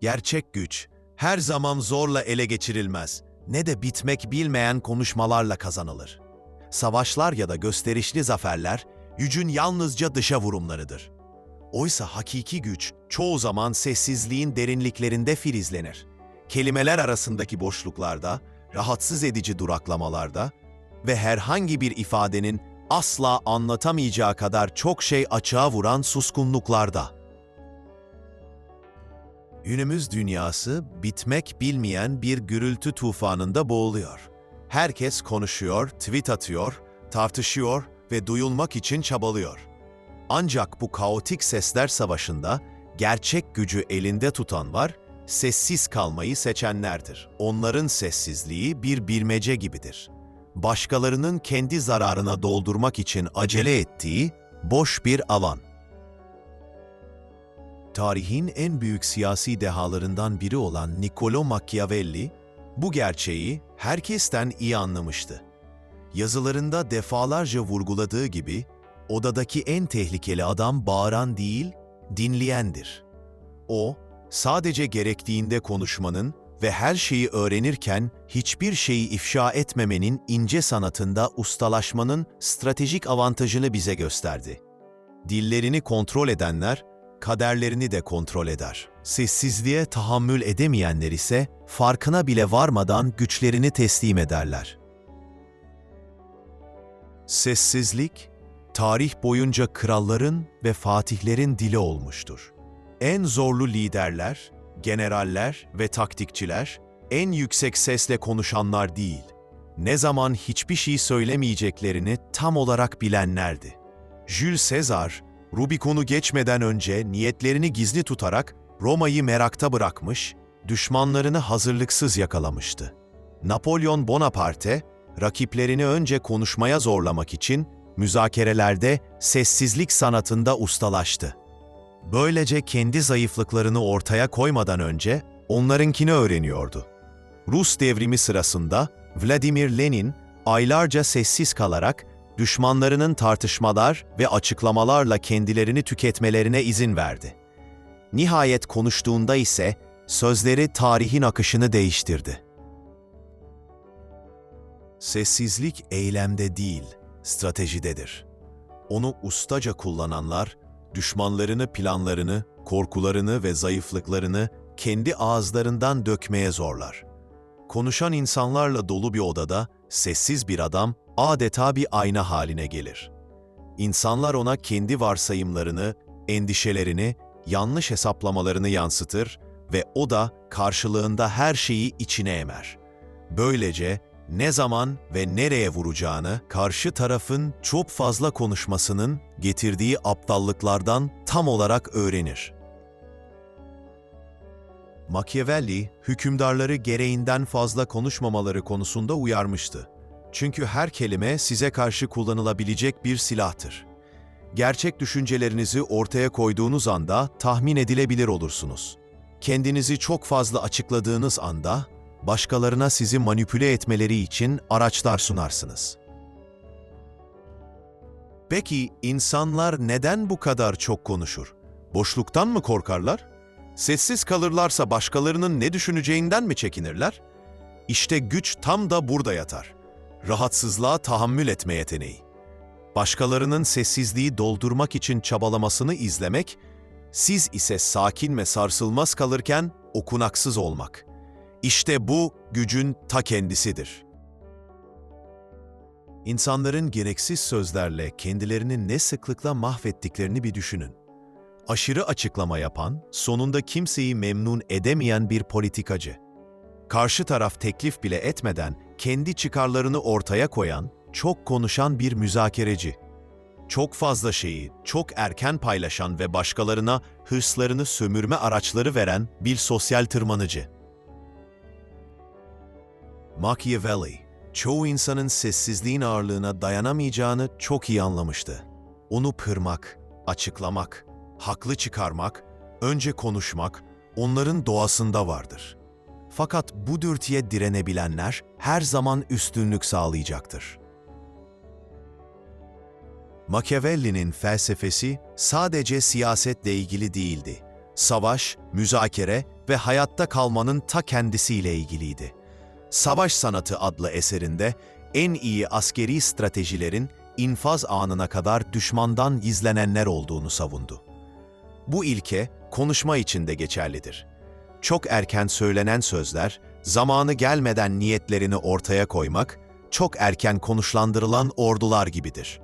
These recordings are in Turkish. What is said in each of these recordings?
Gerçek güç her zaman zorla ele geçirilmez, ne de bitmek bilmeyen konuşmalarla kazanılır. Savaşlar ya da gösterişli zaferler, gücün yalnızca dışa vurumlarıdır. Oysa hakiki güç çoğu zaman sessizliğin derinliklerinde filizlenir. Kelimeler arasındaki boşluklarda, rahatsız edici duraklamalarda ve herhangi bir ifadenin asla anlatamayacağı kadar çok şey açığa vuran suskunluklarda. Günümüz dünyası bitmek bilmeyen bir gürültü tufanında boğuluyor. Herkes konuşuyor, tweet atıyor, tartışıyor ve duyulmak için çabalıyor. Ancak bu kaotik sesler savaşında gerçek gücü elinde tutan var, sessiz kalmayı seçenlerdir. Onların sessizliği bir bilmece gibidir. Başkalarının kendi zararına doldurmak için acele ettiği boş bir alan. Tarihin en büyük siyasi dehalarından biri olan Niccolo Machiavelli, bu gerçeği herkesten iyi anlamıştı. Yazılarında defalarca vurguladığı gibi, odadaki en tehlikeli adam bağıran değil, dinleyendir. O, sadece gerektiğinde konuşmanın ve her şeyi öğrenirken hiçbir şeyi ifşa etmemenin ince sanatında ustalaşmanın stratejik avantajını bize gösterdi. Dillerini kontrol edenler, kaderlerini de kontrol eder. Sessizliğe tahammül edemeyenler ise farkına bile varmadan güçlerini teslim ederler. Sessizlik, tarih boyunca kralların ve fatihlerin dili olmuştur. En zorlu liderler, generaller ve taktikçiler, en yüksek sesle konuşanlar değil, ne zaman hiçbir şey söylemeyeceklerini tam olarak bilenlerdi. Jules Caesar, Rubikon'u geçmeden önce niyetlerini gizli tutarak Roma'yı merakta bırakmış, düşmanlarını hazırlıksız yakalamıştı. Napolyon Bonaparte, rakiplerini önce konuşmaya zorlamak için müzakerelerde sessizlik sanatında ustalaştı. Böylece kendi zayıflıklarını ortaya koymadan önce onlarınkini öğreniyordu. Rus devrimi sırasında Vladimir Lenin aylarca sessiz kalarak düşmanlarının tartışmalar ve açıklamalarla kendilerini tüketmelerine izin verdi. Nihayet konuştuğunda ise sözleri tarihin akışını değiştirdi. Sessizlik eylemde değil, stratejidedir. Onu ustaca kullananlar, düşmanlarını planlarını, korkularını ve zayıflıklarını kendi ağızlarından dökmeye zorlar. Konuşan insanlarla dolu bir odada sessiz bir adam adeta bir ayna haline gelir. İnsanlar ona kendi varsayımlarını, endişelerini, yanlış hesaplamalarını yansıtır ve o da karşılığında her şeyi içine emer. Böylece ne zaman ve nereye vuracağını karşı tarafın çok fazla konuşmasının getirdiği aptallıklardan tam olarak öğrenir. Machiavelli, hükümdarları gereğinden fazla konuşmamaları konusunda uyarmıştı. Çünkü her kelime size karşı kullanılabilecek bir silahtır. Gerçek düşüncelerinizi ortaya koyduğunuz anda tahmin edilebilir olursunuz. Kendinizi çok fazla açıkladığınız anda başkalarına sizi manipüle etmeleri için araçlar sunarsınız. Peki insanlar neden bu kadar çok konuşur? Boşluktan mı korkarlar? Sessiz kalırlarsa başkalarının ne düşüneceğinden mi çekinirler? İşte güç tam da burada yatar. Rahatsızlığa tahammül etme yeteneği. Başkalarının sessizliği doldurmak için çabalamasını izlemek, siz ise sakin ve sarsılmaz kalırken okunaksız olmak. İşte bu gücün ta kendisidir. İnsanların gereksiz sözlerle kendilerini ne sıklıkla mahvettiklerini bir düşünün. Aşırı açıklama yapan, sonunda kimseyi memnun edemeyen bir politikacı. Karşı taraf teklif bile etmeden kendi çıkarlarını ortaya koyan, çok konuşan bir müzakereci. Çok fazla şeyi çok erken paylaşan ve başkalarına hırslarını sömürme araçları veren bir sosyal tırmanıcı. Machiavelli, çoğu insanın sessizliğin ağırlığına dayanamayacağını çok iyi anlamıştı. Onu pırmak, açıklamak, haklı çıkarmak, önce konuşmak onların doğasında vardır. Fakat bu dürtüye direnebilenler her zaman üstünlük sağlayacaktır. Machiavelli'nin felsefesi sadece siyasetle ilgili değildi. savaş, müzakere ve hayatta kalmanın ta kendisiyle ilgiliydi. Savaş Sanatı adlı eserinde en iyi askeri stratejilerin infaz anına kadar düşmandan gizlenenler olduğunu savundu. Bu ilke konuşma için de geçerlidir. Çok erken söylenen sözler, zamanı gelmeden niyetlerini ortaya koymak, çok erken konuşlandırılan ordular gibidir.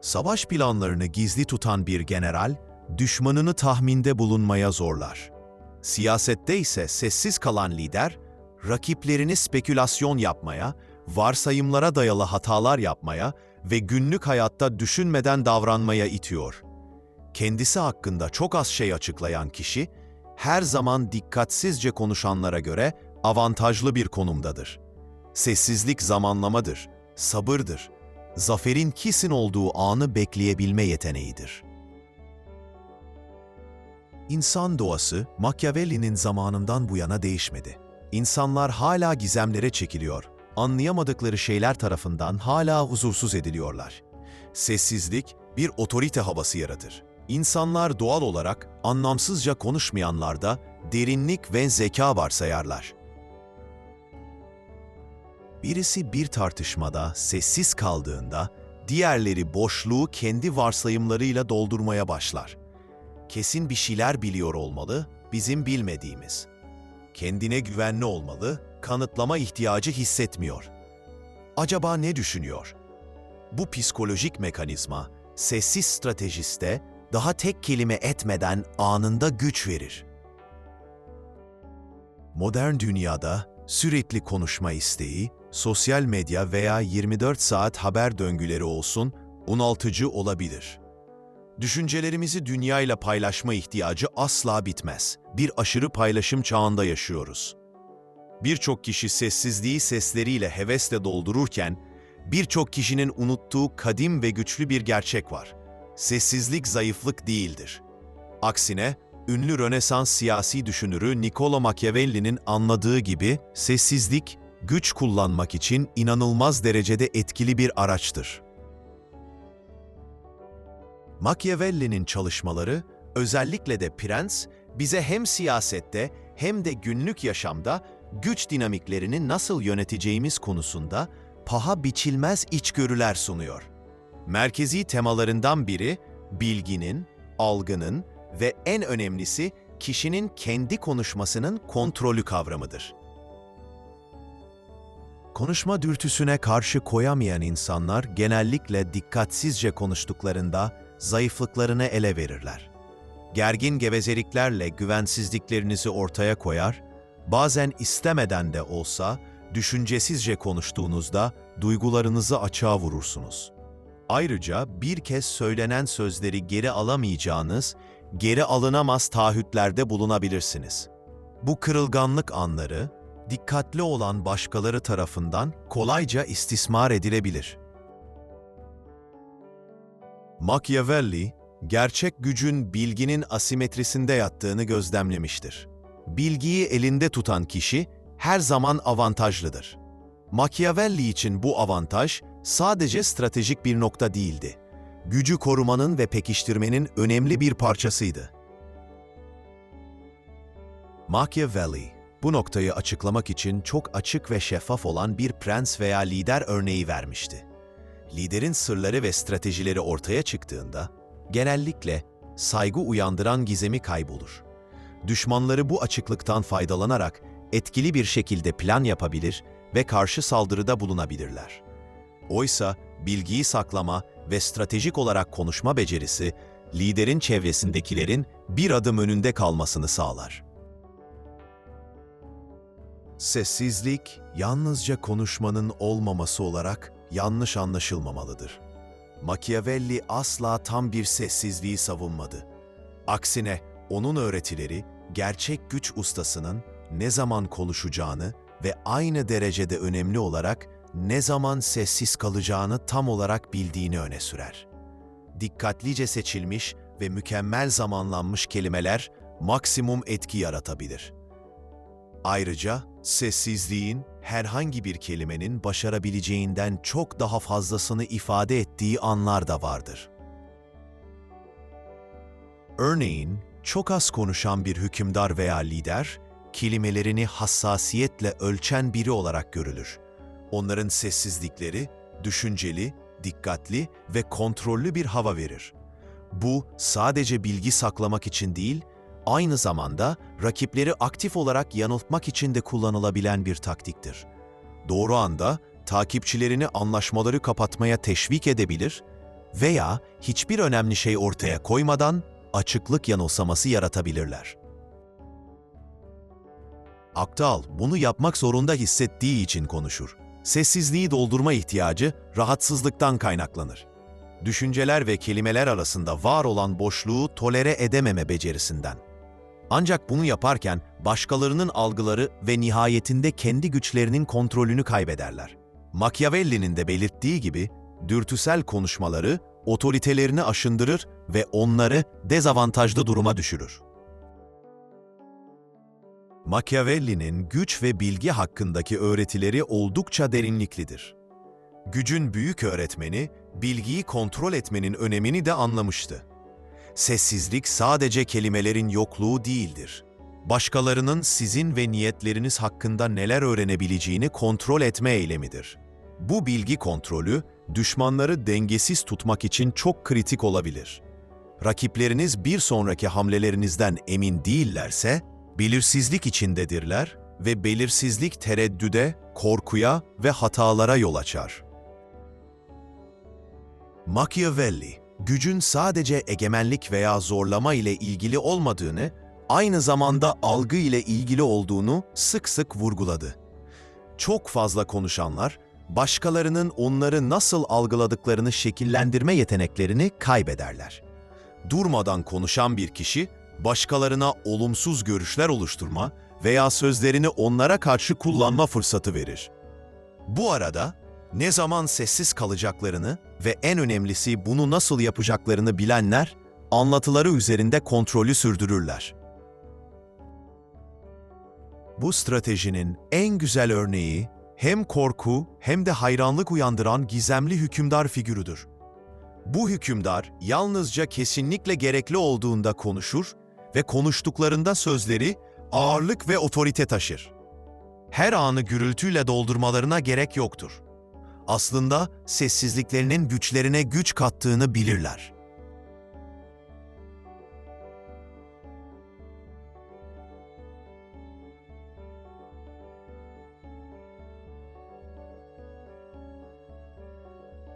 Savaş planlarını gizli tutan bir general, düşmanını tahminde bulunmaya zorlar. Siyasette ise sessiz kalan lider, rakiplerini spekülasyon yapmaya, varsayımlara dayalı hatalar yapmaya ve günlük hayatta düşünmeden davranmaya itiyor. Kendisi hakkında çok az şey açıklayan kişi, her zaman dikkatsizce konuşanlara göre avantajlı bir konumdadır. Sessizlik zamanlamadır, sabırdır, zaferin kesin olduğu anı bekleyebilme yeteneğidir. İnsan doğası Machiavelli'nin zamanından bu yana değişmedi. İnsanlar hala gizemlere çekiliyor, anlayamadıkları şeyler tarafından hala huzursuz ediliyorlar. Sessizlik bir otorite havası yaratır. İnsanlar doğal olarak anlamsızca konuşmayanlarda derinlik ve zeka varsayarlar. Birisi bir tartışmada sessiz kaldığında, diğerleri boşluğu kendi varsayımlarıyla doldurmaya başlar. Kesin bir şeyler biliyor olmalı, bizim bilmediğimiz. Kendine güvenli olmalı, kanıtlama ihtiyacı hissetmiyor. Acaba ne düşünüyor? Bu psikolojik mekanizma, sessiz stratejiste daha tek kelime etmeden anında güç verir. Modern dünyada sürekli konuşma isteği, sosyal medya veya 24 saat haber döngüleri olsun, bunaltıcı olabilir. Düşüncelerimizi dünyayla paylaşma ihtiyacı asla bitmez. Bir aşırı paylaşım çağında yaşıyoruz. Birçok kişi sessizliği sesleriyle hevesle doldururken, birçok kişinin unuttuğu kadim ve güçlü bir gerçek var. Sessizlik zayıflık değildir. Aksine, ünlü Rönesans siyasi düşünürü Niccolo Machiavelli'nin anladığı gibi sessizlik, güç kullanmak için inanılmaz derecede etkili bir araçtır. Machiavelli'nin çalışmaları, özellikle de Prens, bize hem siyasette hem de günlük yaşamda güç dinamiklerini nasıl yöneteceğimiz konusunda paha biçilmez içgörüler sunuyor. Merkezi temalarından biri, bilginin, algının ve en önemlisi kişinin kendi konuşmasının kontrolü kavramıdır. Konuşma dürtüsüne karşı koyamayan insanlar genellikle dikkatsizce konuştuklarında zayıflıklarını ele verirler. Gergin gevezeliklerle güvensizliklerinizi ortaya koyar, bazen istemeden de olsa düşüncesizce konuştuğunuzda duygularınızı açığa vurursunuz. Ayrıca bir kez söylenen sözleri geri alamayacağınız, geri alınamaz taahhütlerde bulunabilirsiniz. Bu kırılganlık anları, dikkatli olan başkaları tarafından kolayca istismar edilebilir. Machiavelli, gerçek gücün bilginin asimetrisinde yattığını gözlemlemiştir. Bilgiyi elinde tutan kişi her zaman avantajlıdır. Machiavelli için bu avantaj sadece stratejik bir nokta değildi. Gücü korumanın ve pekiştirmenin önemli bir parçasıydı. Machiavelli, bu noktayı açıklamak için çok açık ve şeffaf olan bir prens veya lider örneği vermişti. Liderin sırları ve stratejileri ortaya çıktığında, genellikle saygı uyandıran gizemi kaybolur. Düşmanları bu açıklıktan faydalanarak etkili bir şekilde plan yapabilir ve karşı saldırıda bulunabilirler. Oysa bilgiyi saklama ve stratejik olarak konuşma becerisi, liderin çevresindekilerin bir adım önünde kalmasını sağlar. Sessizlik, yalnızca konuşmanın olmaması olarak yanlış anlaşılmamalıdır. Machiavelli asla tam bir sessizliği savunmadı. Aksine onun öğretileri, gerçek güç ustasının ne zaman konuşacağını ve aynı derecede önemli olarak ne zaman sessiz kalacağını tam olarak bildiğini öne sürer. Dikkatlice seçilmiş ve mükemmel zamanlanmış kelimeler maksimum etki yaratabilir. Ayrıca sessizliğin herhangi bir kelimenin başarabileceğinden çok daha fazlasını ifade ettiği anlar da vardır. Örneğin, çok az konuşan bir hükümdar veya lider, kelimelerini hassasiyetle ölçen biri olarak görülür. Onların sessizlikleri, düşünceli, dikkatli ve kontrollü bir hava verir. Bu sadece bilgi saklamak için değil, aynı zamanda rakipleri aktif olarak yanıltmak için de kullanılabilen bir taktiktir. Doğru anda takipçilerini anlaşmaları kapatmaya teşvik edebilir veya hiçbir önemli şey ortaya koymadan açıklık yanılsaması yaratabilirler. Aktal bunu yapmak zorunda hissettiği için konuşur. Sessizliği doldurma ihtiyacı rahatsızlıktan kaynaklanır. Düşünceler ve kelimeler arasında var olan boşluğu tolere edememe becerisinden. Ancak bunu yaparken başkalarının algıları ve nihayetinde kendi güçlerinin kontrolünü kaybederler. Machiavelli'nin de belirttiği gibi dürtüsel konuşmaları otoritelerini aşındırır ve onları dezavantajlı duruma düşürür. Machiavelli'nin güç ve bilgi hakkındaki öğretileri oldukça derinliklidir. Gücün büyük öğretmeni, bilgiyi kontrol etmenin önemini de anlamıştı. Sessizlik sadece kelimelerin yokluğu değildir. Başkalarının sizin ve niyetleriniz hakkında neler öğrenebileceğini kontrol etme eylemidir. Bu bilgi kontrolü, düşmanları dengesiz tutmak için çok kritik olabilir. Rakipleriniz bir sonraki hamlelerinizden emin değillerse, belirsizlik içindedirler ve belirsizlik tereddüde, korkuya ve hatalara yol açar. Machiavelli, gücün sadece egemenlik veya zorlama ile ilgili olmadığını, aynı zamanda algı ile ilgili olduğunu sık sık vurguladı. Çok fazla konuşanlar, başkalarının onları nasıl algıladıklarını şekillendirme yeteneklerini kaybederler. Durmadan konuşan bir kişi, başkalarına olumsuz görüşler oluşturma veya sözlerini onlara karşı kullanma fırsatı verir. Bu arada ne zaman sessiz kalacaklarını ve en önemlisi bunu nasıl yapacaklarını bilenler, anlatıları üzerinde kontrolü sürdürürler. Bu stratejinin en güzel örneği hem korku hem de hayranlık uyandıran gizemli hükümdar figürüdür. Bu hükümdar yalnızca kesinlikle gerekli olduğunda konuşur ve konuştuklarında sözleri ağırlık ve otorite taşır. Her anı gürültüyle doldurmalarına gerek yoktur. Aslında sessizliklerinin güçlerine güç kattığını bilirler.